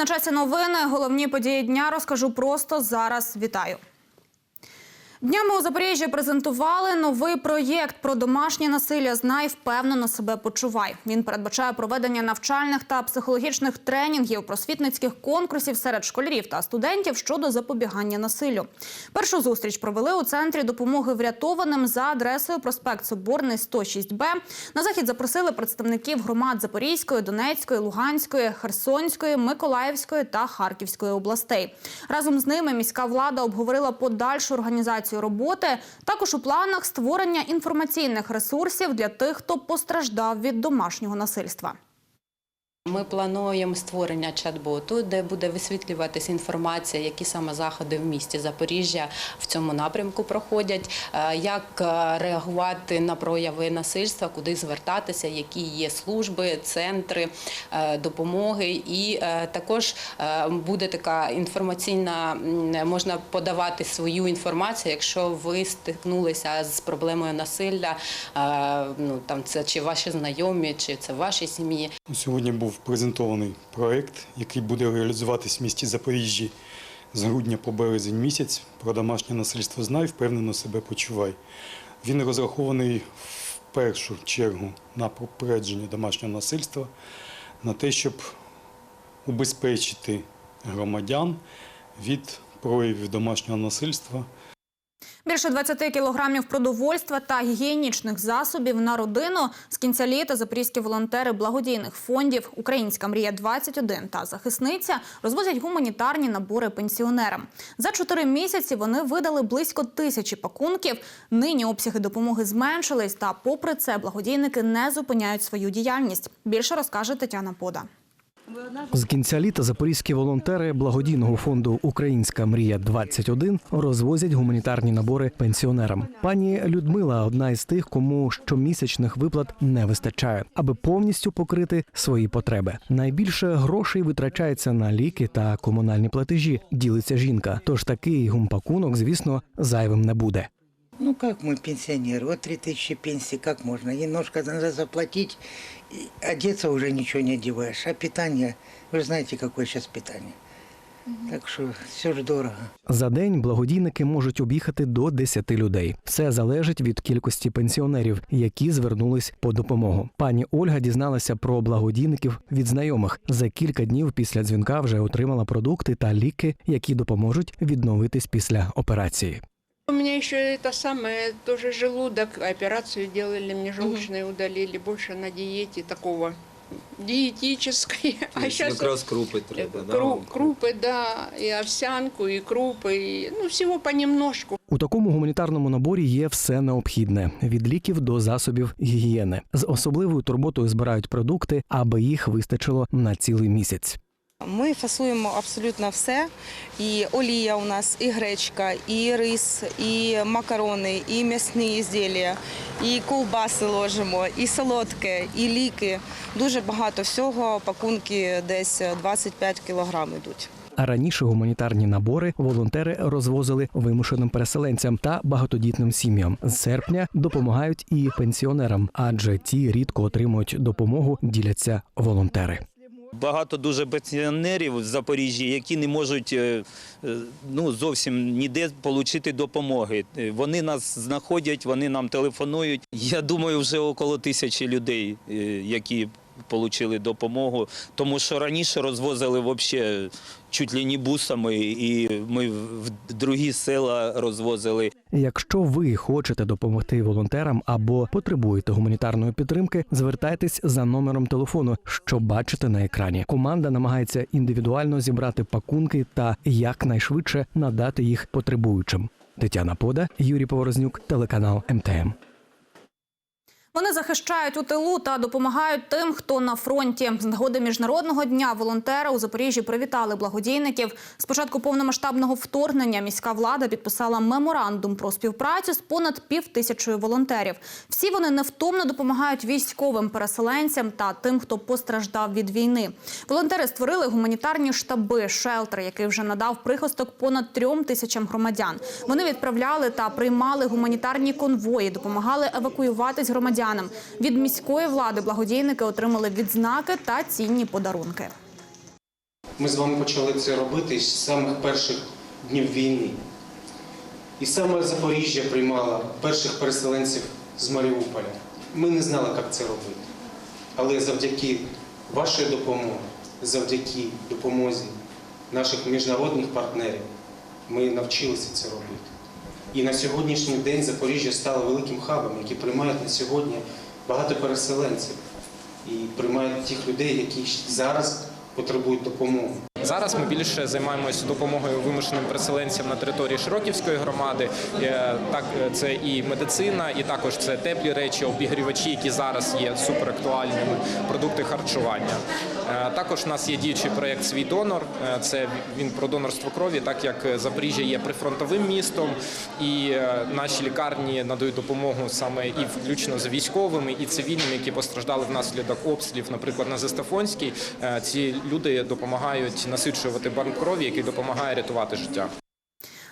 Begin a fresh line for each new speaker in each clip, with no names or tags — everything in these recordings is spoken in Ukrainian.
На часі новини. Головні події дня розкажу просто зараз. Вітаю. Днями у Запоріжжі презентували новий проєкт про домашнє насилля. Знай впевнено себе почувай. Він передбачає проведення навчальних та психологічних тренінгів, просвітницьких конкурсів серед школярів та студентів щодо запобігання насиллю. Першу зустріч провели у центрі допомоги врятованим за адресою проспект Соборний 106Б. На захід запросили представників громад Запорізької, Донецької, Луганської, Херсонської, Миколаївської та Харківської областей. Разом з ними міська влада обговорила подальшу організацію роботи. Також у планах створення інформаційних ресурсів для тих, хто постраждав від домашнього насильства.
Ми плануємо створення чат-боту, де буде висвітлюватися інформація, які саме заходи в місті Запоріжжя в цьому напрямку проходять, е, як е, реагувати на прояви насильства, куди звертатися, які є служби, центри е, допомоги. І також буде така інформаційна, можна подавати свою інформацію, якщо ви стикнулися з проблемою насилля, ну там це чи ваші знайомі, чи це в вашій сім'ї.
Сьогодні був презентований проект, який буде реалізуватись в місті Запоріжжі з грудня по березень місяць. Про домашнє насильство знай, впевнено себе почувай. Він розрахований в першу чергу на попередження домашнього насильства, на те, щоб убезпечити громадян від проявів домашнього насильства.
Більше 20 кілограмів продовольства та гігієнічних засобів на родину з кінця літа запорізькі волонтери благодійних фондів Українська мрія 21 та захисниця розвозять гуманітарні набори пенсіонерам. За чотири місяці вони видали близько тисячі пакунків. Нині обсяги допомоги зменшились, та попри це благодійники не зупиняють свою діяльність. Більше розкаже Тетяна Пода.
З кінця літа запорізькі волонтери благодійного фонду Українська мрія 21 розвозять гуманітарні набори пенсіонерам. Пані Людмила одна із тих, кому щомісячних виплат не вистачає, аби повністю покрити свої потреби. Найбільше грошей витрачається на ліки та комунальні платежі. Ділиться жінка. Тож такий гумпакунок, звісно, зайвим не буде.
Ну как мы пенсионеры, вот 3000 пенсии, как можно? Немножко надо заплатить, и одеться уже ничего не одеваешь. А питание, вы же знаете, какое сейчас питание. Так что все же дорого.
За день благодійники можуть об'їхати до 10 людей. Все залежить від кількості пенсіонерів, які звернулись по допомогу. Пані Ольга дізналася про благодійників від знайомих. За кілька днів після дзвінка вже отримала продукти та ліки, які допоможуть відновитись після операції.
У меня еще это самое, тоже желудок, операцию делали, мне желчные удалили, больше на диете такого диетической. А сейчас
якраз крупи треба, да?
кру, крупы, да, и овсянку, и крупы, и, ну, всего понемножку.
У такому гуманітарному наборі є все необхідне від ліків до засобів гігієни. З особливою турботою збирають продукти, аби їх вистачило на цілий місяць.
Ми фасуємо абсолютно все. І олія у нас, і гречка, і рис, і макарони, і м'ясні ізділля, і ковбаси ложимо, і солодке, і ліки. Дуже багато всього. Пакунки десь 25 кілограм йдуть.
А раніше гуманітарні набори волонтери розвозили вимушеним переселенцям та багатодітним сім'ям. З серпня допомагають і пенсіонерам, адже ті рідко отримують допомогу, діляться волонтери.
Багато дуже пенсіонерів в Запоріжжі, які не можуть е, е, ну, зовсім ніде отримати допомоги. Е, Вони нас знаходять, вони нам телефонують. Я думаю, вже около тисячі людей, які отримали допомогу. Тому що раніше розвозили взагалі чуть ли не бусами, і ми в другі села розвозили.
Якщо ви хочете допомогти волонтерам або потребуєте гуманітарної підтримки, звертайтесь за номером телефону, що бачите на екрані. Команда намагається індивідуально зібрати пакунки та якнайшвидше надати їх потребуючим. Тетяна Пода, Юрій Поворознюк, телеканал МТМ.
Вони захищають у тилу та допомагають тим, хто на фронті. З нагоди міжнародного дня волонтера у Запоріжжі привітали благодійників. З початку повномасштабного вторгнення міська влада підписала меморандум про співпрацю з понад півтисячою волонтерів. Всі вони невтомно допомагають військовим переселенцям та тим, хто постраждав від війни. Волонтери створили гуманітарні штаби, шелтер, який вже надав прихисток понад трьом тисячам громадян. Вони відправляли та приймали гуманітарні конвої, допомагали евакуюватись громадянам. Від міської влади благодійники отримали відзнаки та цінні подарунки.
Ми з вами почали це робити з самих перших днів війни. І саме Запоріжжя приймало перших переселенців з Маріуполя. Ми не знали, як це робити. Але завдяки вашій допомозі, завдяки допомозі наших міжнародних партнерів, ми навчилися це робити. І на сьогоднішній день Запоріжжя стало великим хабом, який приймає на сьогодні багато переселенців і приймає тих людей, які зараз потребують допомоги.
Зараз ми більше займаємося допомогою вимушеним переселенцям на території Широківської громади. Е, Так, е, це і медицина, і також це теплі речі, обігрівачі, які зараз є суперактуальними, продукти харчування. Е, Також у нас є діючий проєкт Свій донор. Е, Це він про донорство крові, так як Запоріжжя є прифронтовим містом, і е, наші лікарні надають допомогу саме і включно з військовими і цивільними, які постраждали внаслідок обстрілів, наприклад, на Зестафонській. Е, Ці люди допомагають насичувати банк крові, який допомагає рятувати життя.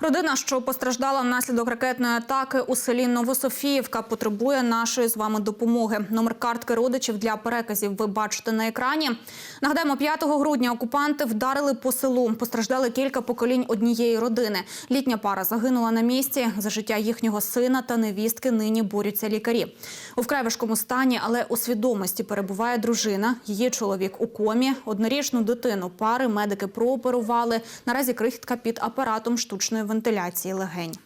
Родина, що постраждала внаслідок ракетної атаки у селі Новософіївка, потребує нашої з вами допомоги. Номер картки родичів для переказів ви бачите на екрані. Нагадаємо, 5 грудня окупанти вдарили по селу. Постраждали кілька поколінь однієї родини. Літня пара загинула на місці. За життя їхнього сина та невістки нині борються лікарі. У вкрай важкому стані, але у свідомості перебуває дружина. Її чоловік у комі. Однорічну дитину пари медики прооперували. Наразі крихітка під апаратом штучної вентиляції легень.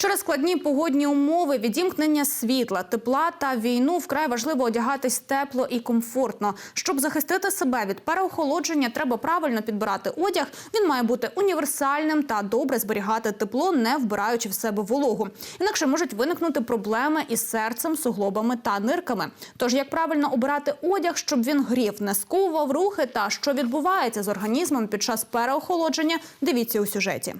Через складні погодні умови, відімкнення світла, тепла та війну вкрай важливо одягатись тепло і комфортно. Щоб захистити себе від переохолодження, треба правильно підбирати одяг. Він має бути універсальним та добре зберігати тепло, не вбираючи в себе вологу. Інакше можуть виникнути проблеми із серцем, суглобами та нирками. Тож як правильно обирати одяг, щоб він грів, не сковував рухи та що відбувається з організмом під час переохолодження, дивіться у сюжеті.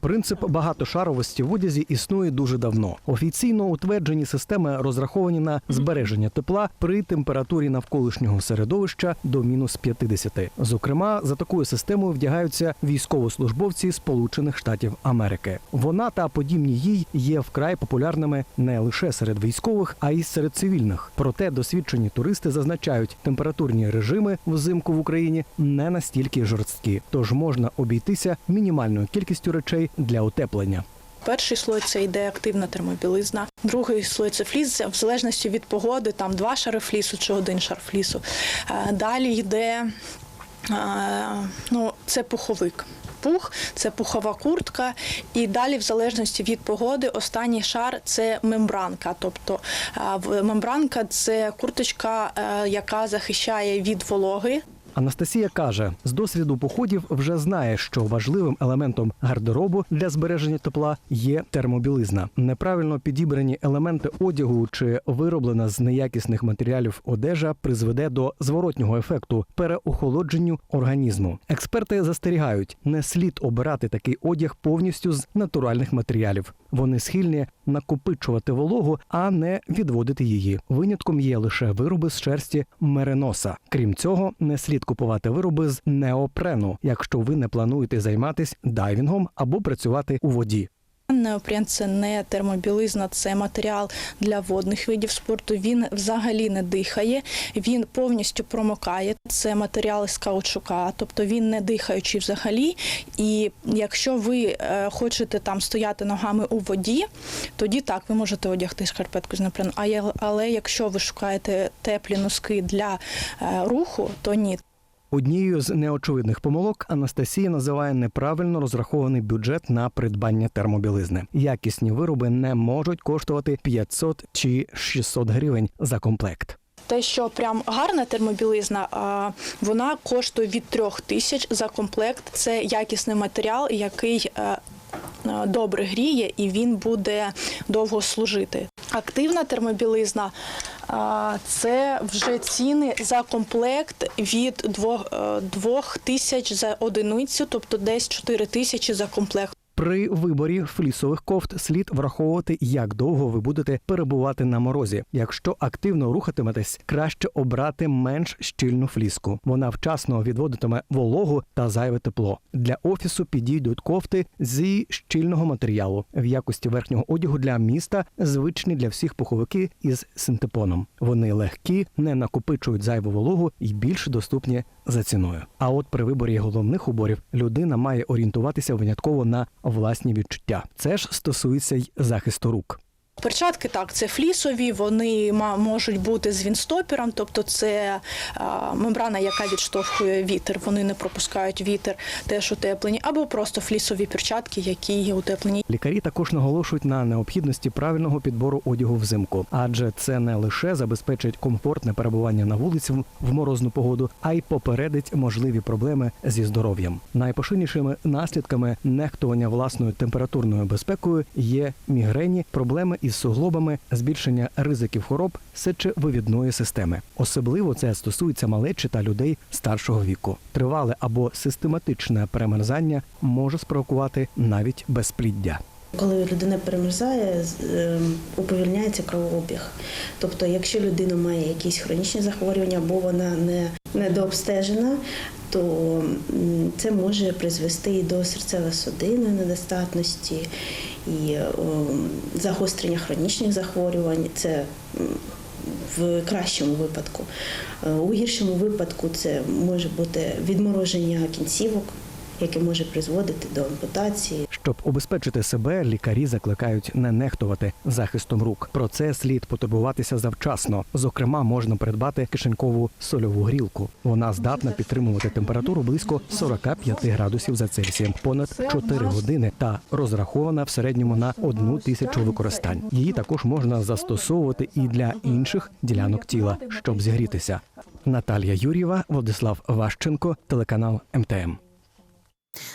Принцип багатошаровості в одязі існує дуже давно. Офіційно утверджені системи розраховані на збереження тепла при температурі навколишнього середовища до мінус 50. Зокрема, за такою системою вдягаються військовослужбовці Сполучених Штатів Америки. Вона та подібні їй є вкрай популярними не лише серед військових, а й серед цивільних. Проте досвідчені туристи зазначають, температурні режими взимку в Україні не настільки жорсткі, тож можна обійтися мінімальною кількістю речей для утеплення.
Перший слой це йде активна термобілизна, другий слой це фліс, в залежності від погоди, там два шари флісу чи один шар флісу. Е, Далі йде е, ну, це пуховик. Пух це пухова куртка, і далі, в залежності від погоди, останній шар це мембранка. Тобто е, мембранка це курточка, яка захищає від вологи.
Анастасія каже, з досвіду походів вже знає, що важливим елементом гардеробу для збереження тепла є термобілизна. Неправильно підібрані елементи одягу чи вироблена з неякісних матеріалів одежа призведе до зворотнього ефекту переохолодженню організму. Експерти застерігають, не слід обирати такий одяг повністю з натуральних матеріалів. Вони схильні накопичувати вологу, а не відводити її. Винятком є лише вироби з шерсті мереноса. Крім цього, не слід купувати вироби з неопрену, якщо ви не плануєте займатися дайвінгом або працювати у воді.
Неопрен це не термобілизна, це матеріал для водних видів спорту. Він взагалі не дихає, він повністю промокає. Це матеріал з каучука, тобто він не дихаючий взагалі. І якщо ви е, хочете там стояти ногами у воді, тоді так ви можете одягти шкарпетку з неопрену. А але якщо ви шукаєте теплі носки для е, руху, то ні.
Однією з неочевидних помилок Анастасія називає неправильно розрахований бюджет на придбання термобілизни. Якісні вироби не можуть коштувати 500 чи 600 гривень за комплект.
Те, що прям гарна термобілизна, вона коштує від трьох тисяч за комплект. Це якісний матеріал, який е, е, добре гріє і він буде довго служити. Активна термобілизна це вже ціни за комплект від двох, е, двох тисяч за одиницю, тобто десь чотири тисячі за комплект.
При виборі флісових кофт слід враховувати, як довго ви будете перебувати на морозі. Якщо активно рухатиметесь, краще обрати менш щільну фліску. Вона вчасно відводитиме вологу та зайве тепло. Для офісу підійдуть кофти зі щільного матеріалу в якості верхнього одягу для міста, звичні для всіх пуховики із синтепоном. Вони легкі, не накопичують зайву вологу і більш доступні за ціною. А от при виборі головних уборів людина має орієнтуватися винятково на власні відчуття. Це ж стосується й захисту рук.
Перчатки так, це флісові, вони можуть бути з вінстопером, тобто це мембрана, яка відштовхує вітер. Вони не пропускають вітер, теж утеплені, або просто флісові перчатки, які є утеплені.
Лікарі також наголошують на необхідності правильного підбору одягу взимку, адже це не лише забезпечить комфортне перебування на вулиці в- морозну погоду, а й попередить можливі проблеми зі здоров'ям. Найпоширенішими наслідками нехтування власною температурною безпекою є мігрені, проблеми із суглобами, збільшення ризиків хвороб сечовивідної системи. Особливо це стосується малечі та людей старшого віку. Тривале або систематичне перемерзання може спровокувати навіть безпліддя.
Коли людина перемерзає, ем, уповільняється кровообіг. Тобто, якщо людина має якісь хронічні захворювання або вона не недообстежена, то це може призвести і до серцево-судинної недостатності, і ем, загострення хронічних захворювань. Це в кращому випадку. Е, У гіршому випадку це може бути відмороження кінцівок, яке може призводити до ампутації.
Щоб обезпечити себе, лікарі закликають не нехтувати захистом рук. Про це слід потурбуватися завчасно. Зокрема, можна придбати кишенькову сольову грілку. Вона здатна підтримувати температуру близько 45 градусів за Цельсієм понад 4 години та розрахована в середньому на одну тисячу використань. Її також можна застосовувати і для інших ділянок тіла, щоб зігрітися. Наталія Юрєва, Владислав Ващенко, телеканал МТМ.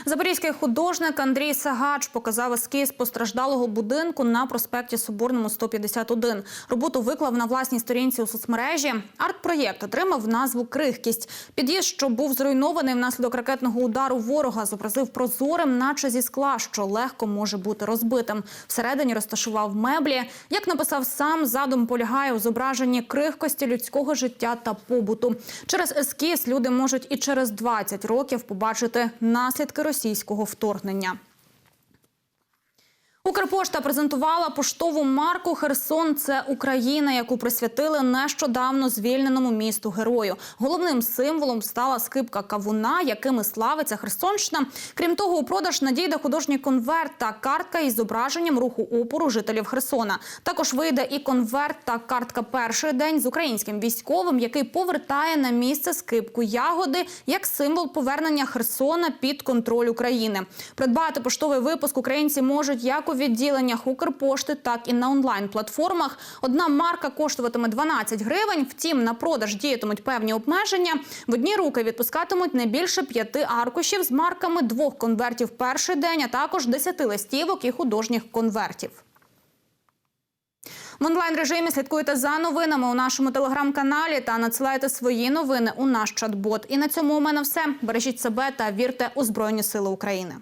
Запорізький художник Андрій Сагач показав ескіз постраждалого будинку на проспекті Соборному 151. Роботу виклав на власній сторінці у соцмережі. Арт-проєкт отримав назву Крихкість. Під'їзд, що був зруйнований внаслідок ракетного удару ворога, зобразив прозорим, наче зі скла, що легко може бути розбитим. Всередині розташував меблі. Як написав сам, задум полягає у зображенні крихкості людського життя та побуту. Через ескіз люди можуть і через 20 років побачити наслідки російського вторгнення. Укрпошта презентувала поштову марку Херсон це Україна, яку присвятили нещодавно звільненому місту герою. Головним символом стала скипка кавуна, якими славиться Херсонщина. Крім того, у продаж надійде художній конверт та картка із зображенням руху опору жителів Херсона. Також вийде і конверт та картка перший день з українським військовим, який повертає на місце скипку ягоди як символ повернення Херсона під контроль України. Придбати поштовий випуск українці можуть як у відділеннях Укрпошти, так і на онлайн-платформах. Одна марка коштуватиме 12 гривень. Втім, на продаж діятимуть певні обмеження. В одні руки відпускатимуть не більше п'яти аркушів з марками двох конвертів перший день, а також 10 листівок і художніх конвертів. В онлайн-режимі слідкуйте за новинами у нашому телеграм-каналі та надсилайте свої новини у наш чат-бот. І на цьому у мене все. Бережіть себе та вірте у Збройні Сили України.